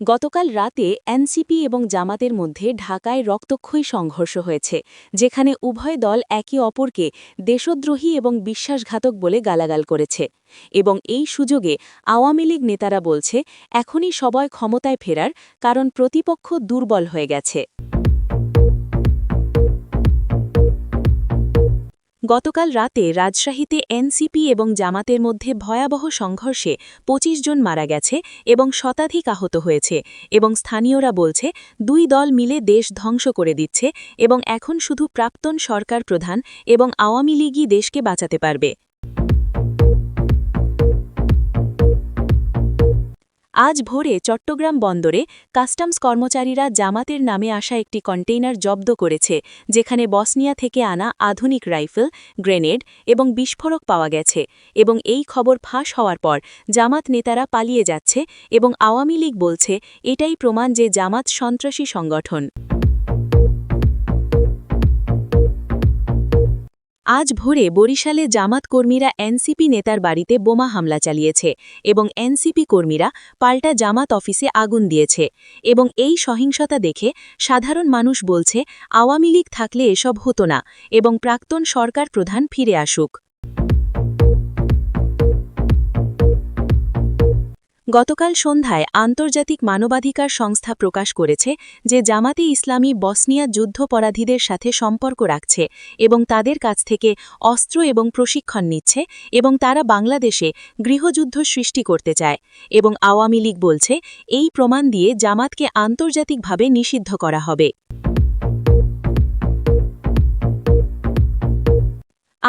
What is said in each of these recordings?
গতকাল রাতে এনসিপি এবং জামাতের মধ্যে ঢাকায় রক্তক্ষয়ী সংঘর্ষ হয়েছে, যেখানে উভয় দল একে অপরকে দেশদ্রোহী এবং বিশ্বাসঘাতক বলে গালাগাল করেছে। এবং এই সুযোগে আওয়ামী লীগ নেতারা বলছে, এখনই সবাই ক্ষমতায় ফেরার কারণ প্রতিপক্ষ দুর্বল হয়ে গেছে। গতকাল রাতে রাজশাহীতে এনসিপি এবং জামাতের মধ্যে ভয়াবহ সংঘর্ষে ২৫ জন মারা গেছে এবং শতাধিক আহত হয়েছে এবং স্থানীয়রা বলছে, দুই দল মিলে দেশ ধ্বংস করে দিচ্ছে এবং এখন শুধু প্রাক্তন সরকার প্রধান এবং আওয়ামী লীগই দেশকে বাঁচাতে পারবে। আজ ভোরে চট্টগ্রাম বন্দরে কাস্টমস কর্মচারীরা জামাতের নামে আসা একটি কন্টেইনার জব্দ করেছে, যেখানে বসনিয়া থেকে আনা আধুনিক রাইফেল, গ্রেনেড এবং বিস্ফোরক পাওয়া গেছে এবং এই খবর ফাঁস হওয়ার পর জামাত নেতারা পালিয়ে যাচ্ছে এবং আওয়ামী লীগ বলছে, এটাই প্রমাণ যে জামাত সন্ত্রাসী সংগঠন। আজ ভোরে বরিশালে জামাত কর্মীরা এনসিপি নেতার বাড়িতে বোমা হামলা চালিয়েছে এবং এনসিপি কর্মীরা পাল্টা জামাত অফিসে আগুন দিয়েছে এবং এই সহিংসতা দেখে সাধারণ মানুষ বলছে, আওয়ামী লীগ থাকলে এসব হতো না এবং প্রাক্তন সরকার প্রধান ফিরে আসুক। গতকাল সন্ধ্যায় আন্তর্জাতিক মানবাধিকার সংস্থা প্রকাশ করেছে যে জামাতে ইসলামী বসনিয়া যুদ্ধপরাধীদের সাথে সম্পর্ক রাখছে এবং তাদের কাছ থেকে অস্ত্র এবং প্রশিক্ষণ নিচ্ছে এবং তারা বাংলাদেশে গৃহযুদ্ধ সৃষ্টি করতে চায় এবং আওয়ামী লীগ বলছে, এই প্রমাণ দিয়ে জামাতকে আন্তর্জাতিকভাবে নিষিদ্ধ করা হবে।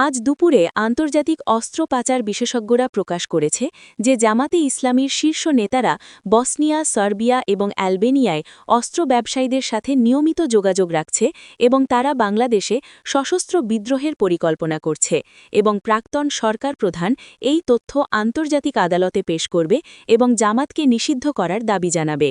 আজ দুপুরে আন্তর্জাতিক অস্ত্র পাচার বিশেষজ্ঞরা প্রকাশ করেছে যে জামাতে ইসলামীর শীর্ষ নেতারা বসনিয়া, সার্বিয়া এবং অ্যালবেনিয়ায় অস্ত্র ব্যবসায়ীদের সাথে নিয়মিত যোগাযোগ রাখছে এবং তারা বাংলাদেশে সশস্ত্র বিদ্রোহের পরিকল্পনা করছে এবং প্রাক্তন সরকার প্রধান এই তথ্য আন্তর্জাতিক আদালতে পেশ করবে এবং জামাতকে নিষিদ্ধ করার দাবি জানাবে।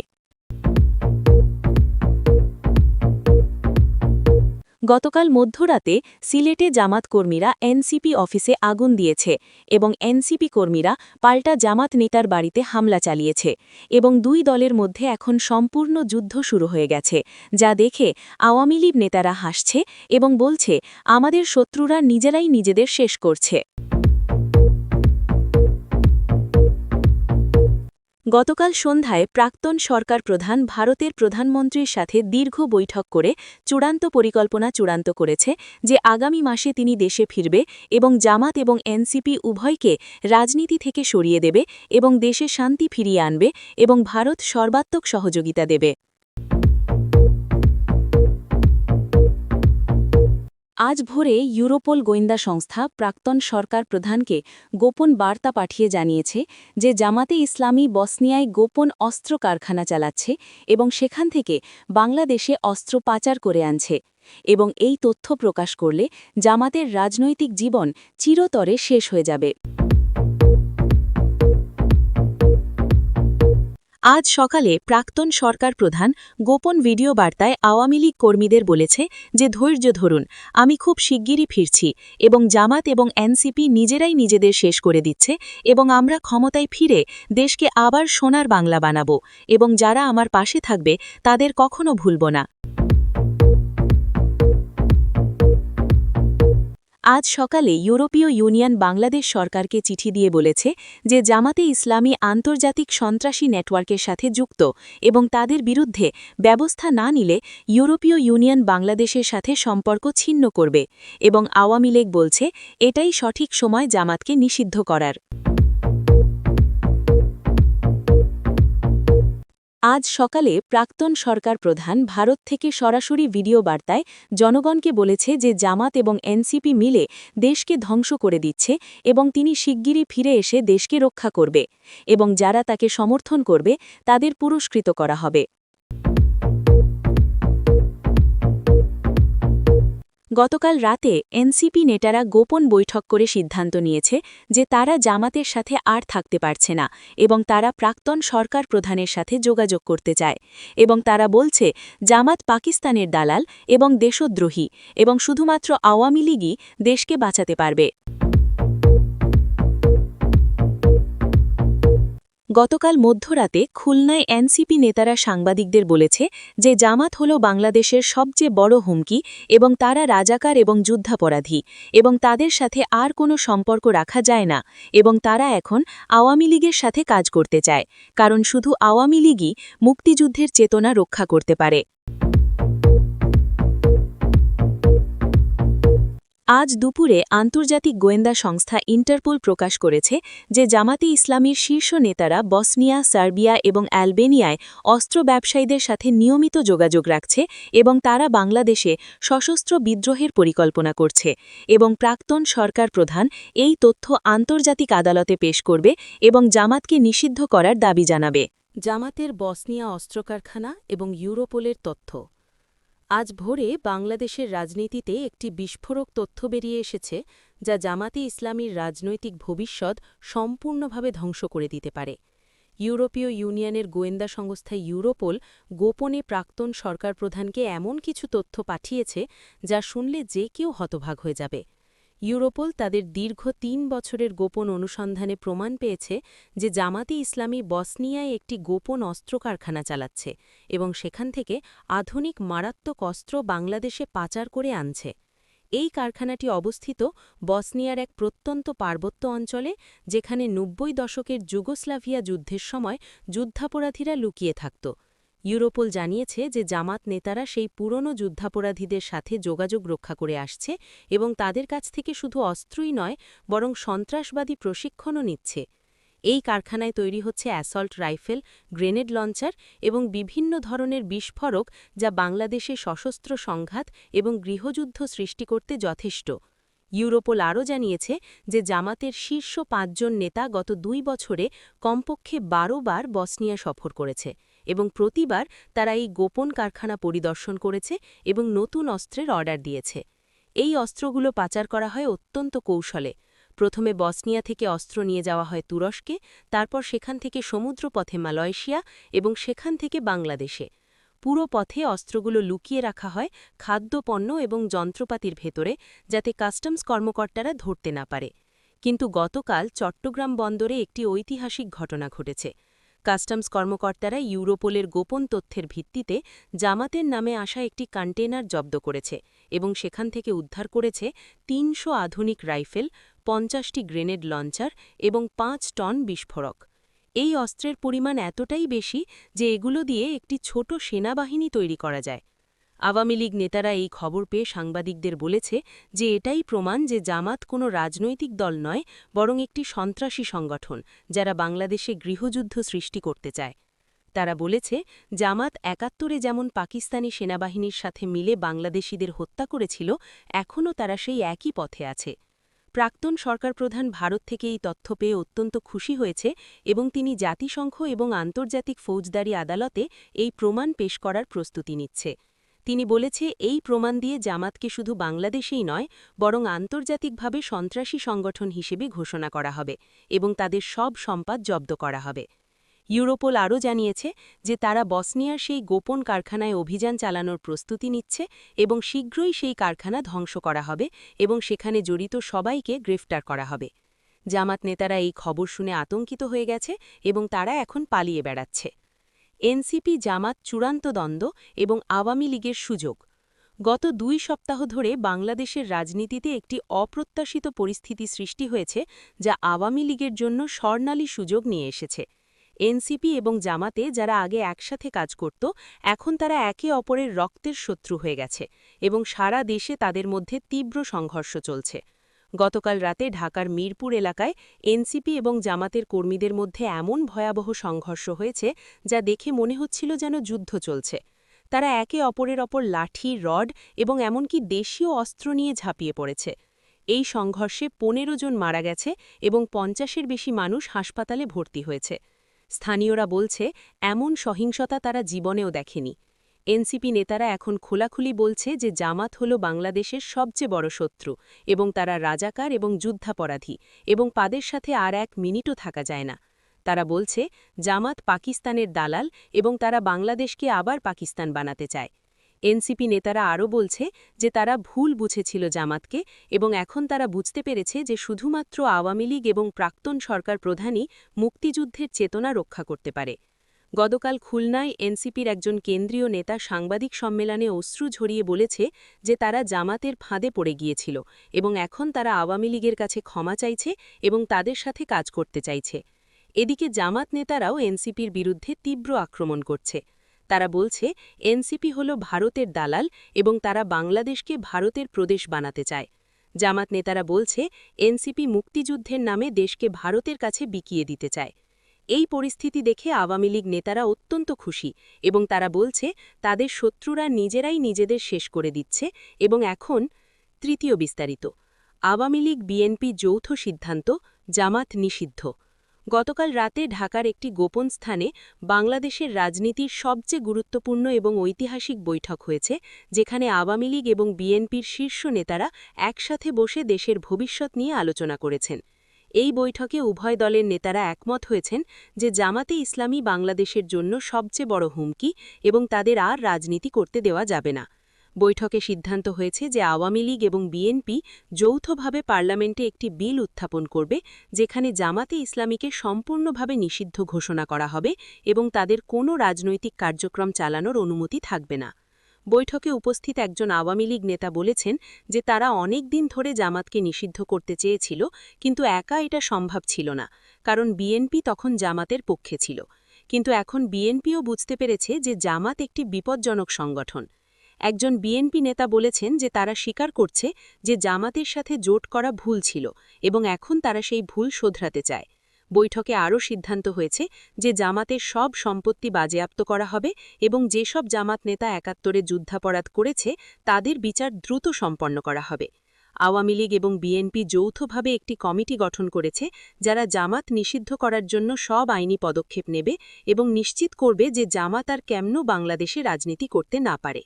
গতকাল মধ্যরাতে সিলেটে জামাত কর্মীরা এনসিপি অফিসে আগুন দিয়েছে এবং এনসিপি কর্মীরা পাল্টা জামাত নেতার বাড়িতে হামলা চালিয়েছে এবং দুই দলের মধ্যে এখন সম্পূর্ণ যুদ্ধ শুরু হয়ে গেছে, যা দেখে আওয়ামী লীগ নেতারা হাসছে এবং বলছে, আমাদের শত্রুরা নিজেরাই নিজেদের শেষ করছে। গতকাল সন্ধ্যায় প্রাক্তন সরকার প্রধান ভারতের প্রধানমন্ত্রীর সাথে দীর্ঘ বৈঠক করে চূড়ান্ত পরিকল্পনা চূড়ান্ত করেছে যে আগামী মাসে তিনি দেশে ফিরবে এবং জামাত এবং এনসিপি উভয়কে রাজনীতি থেকে সরিয়ে দেবে এবং দেশে শান্তি ফিরিয়ে আনবে এবং ভারত সর্বাত্মক সহযোগিতা দেবে। আজ ভোরে ইউরোপোল গোয়েন্দা সংস্থা প্রাক্তন সরকার প্রধানকে গোপন বার্তা পাঠিয়ে জানিয়েছে যে জামাতে ইসলামী বসনিয়ায় গোপন অস্ত্র কারখানা চালাচ্ছে এবং সেখান থেকে বাংলাদেশে অস্ত্র পাচার করে আনছে এবং এই তথ্য প্রকাশ করলে জামাতের রাজনৈতিক জীবন চিরতরে শেষ হয়ে যাবে। আজ সকালে প্রাক্তন সরকার প্রধান গোপন ভিডিও বার্তায় আওয়ামী লীগ কর্মীদের বলেছে যে, ধৈর্য ধরুন, আমি খুব শিগগিরই ফিরছি এবং জামাত এবং এনসিপি নিজেরাই নিজেদের শেষ করে দিচ্ছে এবং আমরা ক্ষমতায় ফিরে দেশকে আবার সোনার বাংলা বানাব এবং যারা আমার পাশে থাকবে তাদের কখনো ভুলব না। আজ সকালে ইউরোপীয় ইউনিয়ন বাংলাদেশ সরকারকে চিঠি দিয়ে বলেছে যে জামাতে ইসলামী আন্তর্জাতিক সন্ত্রাসী নেটওয়ার্কের সাথে যুক্ত এবং তাদের বিরুদ্ধে ব্যবস্থা না নিলে ইউরোপীয় ইউনিয়ন বাংলাদেশের সাথে সম্পর্ক ছিন্ন করবে এবং আওয়ামী লীগ বলছে, এটাই সঠিক সময় জামাতকে নিষিদ্ধ করার। আজ সকালে প্রাক্তন সরকার প্রধান ভারত থেকে সরাসরি ভিডিও বার্তায় জনগণকে বলেছে যে জামাত এবং এনসিপি মিলে দেশকে ধ্বংস করে দিচ্ছে এবং তিনি শিগগিরই ফিরে এসে দেশকে রক্ষা করবে এবং যারা তাকে সমর্থন করবে, তাদের পুরস্কৃত করা হবে। গতকাল রাতে এনসিপি নেতারা গোপন বৈঠক করে সিদ্ধান্ত নিয়েছে যে তারা জামাতের সাথে আর থাকতে পারছে না এবং তারা প্রাক্তন সরকার প্রধানের সাথে যোগাযোগ করতে চায় এবং তারা বলছে, জামাত পাকিস্তানের দালাল এবং দেশদ্রোহী এবং শুধুমাত্র আওয়ামী লীগই দেশকে বাঁচাতে পারবে। গতকাল মধ্যরাতে খুলনায় এনসিপি নেতারা সাংবাদিকদের বলেছে যে জামাত হল বাংলাদেশের সবচেয়ে বড় হুমকি এবং তারা রাজাকার এবং যুদ্ধাপরাধী এবং তাদের সাথে আর কোনো সম্পর্ক রাখা যায় না এবং তারা এখন আওয়ামী লীগের সাথে কাজ করতে চায়, কারণ শুধু আওয়ামী লীগই মুক্তিযুদ্ধের চেতনা রক্ষা করতে পারে। আজ দুপুরে আন্তর্জাতিক গোয়েন্দা সংস্থা ইন্টারপোল প্রকাশ করেছে যে জামাতে ইসলামীর শীর্ষ নেতারা বসনিয়া, সার্বিয়া এবং অ্যালবেনিয়ায় অস্ত্র ব্যবসায়ীদের সাথে নিয়মিত যোগাযোগ রাখছে এবং তারা বাংলাদেশে সশস্ত্র বিদ্রোহের পরিকল্পনা করছে এবং প্রাক্তন সরকার প্রধান এই তথ্য আন্তর্জাতিক আদালতে পেশ করবে এবং জামাতকে নিষিদ্ধ করার দাবি জানাবে। জামাতের বসনিয়া অস্ত্র কারখানা এবং ইউরোপোলের তথ্য আজ ভোরে বাংলাদেশের রাজনীতিতে একটি বিস্ফোরক তথ্য বেরিয়ে এসেছে, যা জামাতি ইসলামীর রাজনৈতিক ভবিষ্যৎ সম্পূর্ণভাবে ধ্বংস করে দিতে পারে। ইউরোপীয় ইউনিয়নের গোয়েন্দা সংস্থা ইউরোপোল গোপনে প্রাক্তন সরকার প্রধানকে এমন কিছু তথ্য পাঠিয়েছে, যা শুনলে যে কেউ হতভাগ হয়ে যাবে। ইউরোপোল তাদের দীর্ঘ তিন বছরের গোপন অনুসন্ধানে প্রমাণ পেয়েছে যে জামাতি ইসলামী বসনিয়ায় একটি গোপন অস্ত্র কারখানা চালাচ্ছে এবং সেখান থেকে আধুনিক মারাত্মক অস্ত্র বাংলাদেশে পাচার করে আনছে। এই কারখানাটি অবস্থিত বসনিয়ার এক প্রত্যন্ত পার্বত্য অঞ্চলে, যেখানে নব্বই দশকের যুগোস্লাভিয়া যুদ্ধের সময় যুদ্ধাপরাধীরা লুকিয়ে থাকত। ইউরোপোল জানিয়েছে যে জামাত নেতারা সেই পুরনো যুদ্ধাপরাধীদের সাথে যোগাযোগ রক্ষা করে আসছে এবং তাদের কাছ থেকে শুধু অস্ত্রই নয়, বরং সন্ত্রাসবাদী প্রশিক্ষণও নিচ্ছে। এই কারখানায় তৈরি হচ্ছে অ্যাসল্ট রাইফেল, গ্রেনেড লঞ্চার এবং বিভিন্ন ধরনের বিস্ফোরক যা বাংলাদেশে সশস্ত্র সংঘাত এবং গৃহযুদ্ধ সৃষ্টি করতে যথেষ্ট। ইউরোপোল আরও জানিয়েছে যে জামাতের শীর্ষ পাঁচজন নেতা গত দুই বছরে কমপক্ষে বারো বার বসনিয়া সফর করেছে। এবং প্রতিবার তারা এই গোপন কারখানা পরিদর্শন করেছে এবং নতুন অস্ত্রের অর্ডার দিয়েছে। এই অস্ত্রগুলো পাচার করা হয় অত্যন্ত কৌশলে। প্রথমে বসনিয়া থেকে অস্ত্র নিয়ে যাওয়া হয় তুরস্কে, তারপর সেখান থেকে সমুদ্রপথে মালয়েশিয়া এবং সেখান থেকে বাংলাদেশে। পুরো পথে অস্ত্রগুলো লুকিয়ে রাখা হয় খাদ্যপণ্য এবং যন্ত্রপাতির ভেতরে যাতে কাস্টমস কর্মকর্তারা ধরতে না পারে। কিন্তু গতকাল চট্টগ্রাম বন্দরে একটি ঐতিহাসিক ঘটনা ঘটেছে। কাস্টমস কর্মকর্তারা ইউরোপোলের গোপন তথ্যের ভিত্তিতে জামাতের নামে আসা একটি কন্টেনার জব্দ করেছে এবং সেখান থেকে উদ্ধার করেছে তিনশো আধুনিক রাইফেল, পঞ্চাশটি গ্রেনেড লঞ্চার এবং পাঁচ টন বিস্ফোরক। এই অস্ত্রের পরিমাণ এতটাই বেশি যে এগুলো দিয়ে একটি ছোট সেনাবাহিনী তৈরি করা যায়। আওয়ামী লীগ নেতারা এই খবর পেয়ে সাংবাদিকদের বলেছে যে এটাই প্রমাণ যে জামাত কোনো রাজনৈতিক দল নয়, বরং একটি সন্ত্রাসী সংগঠন, যারা বাংলাদেশে গৃহযুদ্ধ সৃষ্টি করতে চায়। তারা বলেছে, জামাত একাত্তরে যেমন পাকিস্তানি সেনাবাহিনীর সাথে মিলে বাংলাদেশিদের হত্যা করেছিল, এখনও তারা সেই একই পথে আছে। প্রাক্তন সরকার প্রধান ভারত থেকে এই তথ্য পেয়ে অত্যন্ত খুশি হয়েছে এবং তিনি জাতিসংঘ এবং আন্তর্জাতিক ফৌজদারি আদালতে এই প্রমাণ পেশ করার প্রস্তুতি নিচ্ছে। তিনি বলেছে, এই প্রমাণ দিয়ে জামাতকে শুধু বাংলাদেশেই নয়, বরং আন্তর্জাতিকভাবে সন্ত্রাসী সংগঠন হিসেবে ঘোষণা করা হবে এবং তাদের সব সম্পদ জব্দ করা হবে। ইউরোপোল আরও জানিয়েছে যে তারা বসনিয়ার সেই গোপন কারখানায় অভিযান চালানোর প্রস্তুতি নিচ্ছে এবং শীঘ্রই সেই কারখানা ধ্বংস করা হবে এবং সেখানে জড়িত সবাইকে গ্রেফতার করা হবে। জামাত নেতারা এই খবর শুনে আতঙ্কিত হয়ে গেছে এবং তারা এখন পালিয়ে বেড়াচ্ছে। এনসিপি জামাত চূড়ান্ত দ্বন্দ্ব এবং আওয়ামী লীগের সুযোগ। গত দুই সপ্তাহ ধরে বাংলাদেশের রাজনীতিতে একটি অপ্রত্যাশিত পরিস্থিতি সৃষ্টি হয়েছে যা আওয়ামী লীগের জন্য স্বর্ণালী সুযোগ নিয়ে এসেছে। এনসিপি এবং জামাতে যারা আগে একসাথে কাজ করত, এখন তারা একে অপরের রক্তের শত্রু হয়ে গেছে এবং সারা দেশে তাদের মধ্যে তীব্র সংঘর্ষ চলছে। গতকাল রাতে ঢাকার মিরপুর এলাকায় এনসিপি এবং জামাতের কর্মীদের মধ্যে এমন ভয়াবহ সংঘর্ষ হয়েছে যা দেখে মনে হচ্ছিল যেন যুদ্ধ চলছে। তারা একে অপরের অপর লাঠি, রড এবং এমনকি দেশীয় অস্ত্র নিয়ে ঝাঁপিয়ে পড়েছে। এই সংঘর্ষে পনেরো জন মারা গেছে এবং পঞ্চাশের বেশি মানুষ হাসপাতালে ভর্তি হয়েছে। স্থানীয়রা বলছে, এমন সহিংসতা তারা জীবনেও দেখেনি। এনসিপি নেতারা এখন খোলাখুলি বলছে যে জামাত হল বাংলাদেশের সবচেয়ে বড় শত্রু এবং তারা রাজাকার এবং যুদ্ধাপরাধী এবং তাদের সাথে আর এক মিনিটও থাকা যায় না। তারা বলছে, জামাত পাকিস্তানের দালাল এবং তারা বাংলাদেশকে আবার পাকিস্তান বানাতে চায়। এনসিপি নেতারা আরও বলছে যে তারা ভুল বুঝেছিল জামাতকে এবং এখন তারা বুঝতে পেরেছে যে শুধুমাত্র আওয়ামী লীগ এবং প্রাক্তন সরকার প্রধানই মুক্তিযুদ্ধের চেতনা রক্ষা করতে পারে। গতকাল খুলনায় এনসিপির একজন কেন্দ্রীয় নেতা সাংবাদিক সম্মেলনে অশ্রু ঝরিয়ে বলেছে যে তারা জামাতের ফাঁদে পড়ে গিয়েছিল এবং এখন তারা আওয়ামী লীগের কাছে ক্ষমা চাইছে এবং তাদের সাথে কাজ করতে চাইছে। এদিকে জামাত নেতারাও এনসিপির বিরুদ্ধে তীব্র আক্রমণ করছে। তারা বলছে, এনসিপি হল ভারতের দালাল এবং তারা বাংলাদেশকে ভারতের প্রদেশ বানাতে চায়। জামাত নেতারা বলছে, এনসিপি মুক্তিযুদ্ধের নামে দেশকে ভারতের কাছে বিকিয়ে দিতে চায়। এই পরিস্থিতি দেখে আওয়ামী লীগ নেতারা অত্যন্ত খুশি এবং তারা বলছে, তাদের শত্রুরা নিজেরাই নিজেদের শেষ করে দিচ্ছে এবং এখন তৃতীয় বিস্তারিত। আওয়ামী লীগ বিএনপি যৌথ সিদ্ধান্ত, জামাত নিষিদ্ধ। গতকাল রাতে ঢাকার একটি গোপন স্থানে বাংলাদেশের রাজনীতির সবচেয়ে গুরুত্বপূর্ণ এবং ঐতিহাসিক বৈঠক হয়েছে, যেখানে আওয়ামী লীগ এবং বিএনপির শীর্ষ নেতারা একসাথে বসে দেশের ভবিষ্যৎ নিয়ে আলোচনা করেছেন। এই বৈঠকে উভয় দলের নেতারা একমত হয়েছেন যে জামাতে ইসলামী বাংলাদেশের জন্য সবচেয়ে বড় হুমকি এবং তাদের আর রাজনীতি করতে দেওয়া যাবে না। বৈঠকে সিদ্ধান্ত হয়েছে যে আওয়ামী লীগ এবং বিএনপি যৌথভাবে পার্লামেন্টে একটি বিল উত্থাপন করবে, যেখানে জামাতে ইসলামীকে সম্পূর্ণভাবে নিষিদ্ধ ঘোষণা করা হবে এবং তাদের কোনো রাজনৈতিক কার্যক্রম চালানোর অনুমতি থাকবে না। বৈঠকে উপস্থিত একজন আওয়ামী লীগ নেতা বলেছেন যে তারা অনেক দিন ধরে জামাতকে নিষিদ্ধ করতে চেয়েছিল, কিন্তু একা এটা সম্ভব ছিল না, কারণ বিএনপি তখন জামাতের পক্ষে ছিল। কিন্তু এখন বিএনপিও বুঝতে পেরেছে যে জামাত একটি বিপজ্জনক সংগঠন। একজন বিএনপি নেতা বলেছেন যে তারা স্বীকার করছে যে জামাতের সাথে জোট করা ভুল ছিল এবং এখন তারা সেই ভুল শোধরাতে চায়। বৈঠকে আরও সিদ্ধান্ত হয়েছে যে জামাতের সব সম্পত্তি বাজেয়াপ্ত করা হবে এবং যেসব জামাত নেতা একাত্তরে যুদ্ধাপরাধ করেছে, তাদের বিচার দ্রুত সম্পন্ন করা হবে। আওয়ামী লীগ এবং বিএনপি যৌথভাবে একটি কমিটি গঠন করেছে, যারা জামাত নিষিদ্ধ করার জন্য সব আইনি পদক্ষেপ নেবে এবং নিশ্চিত করবে যে জামাত আর কেমন বাংলাদেশে রাজনীতি করতে না পারে।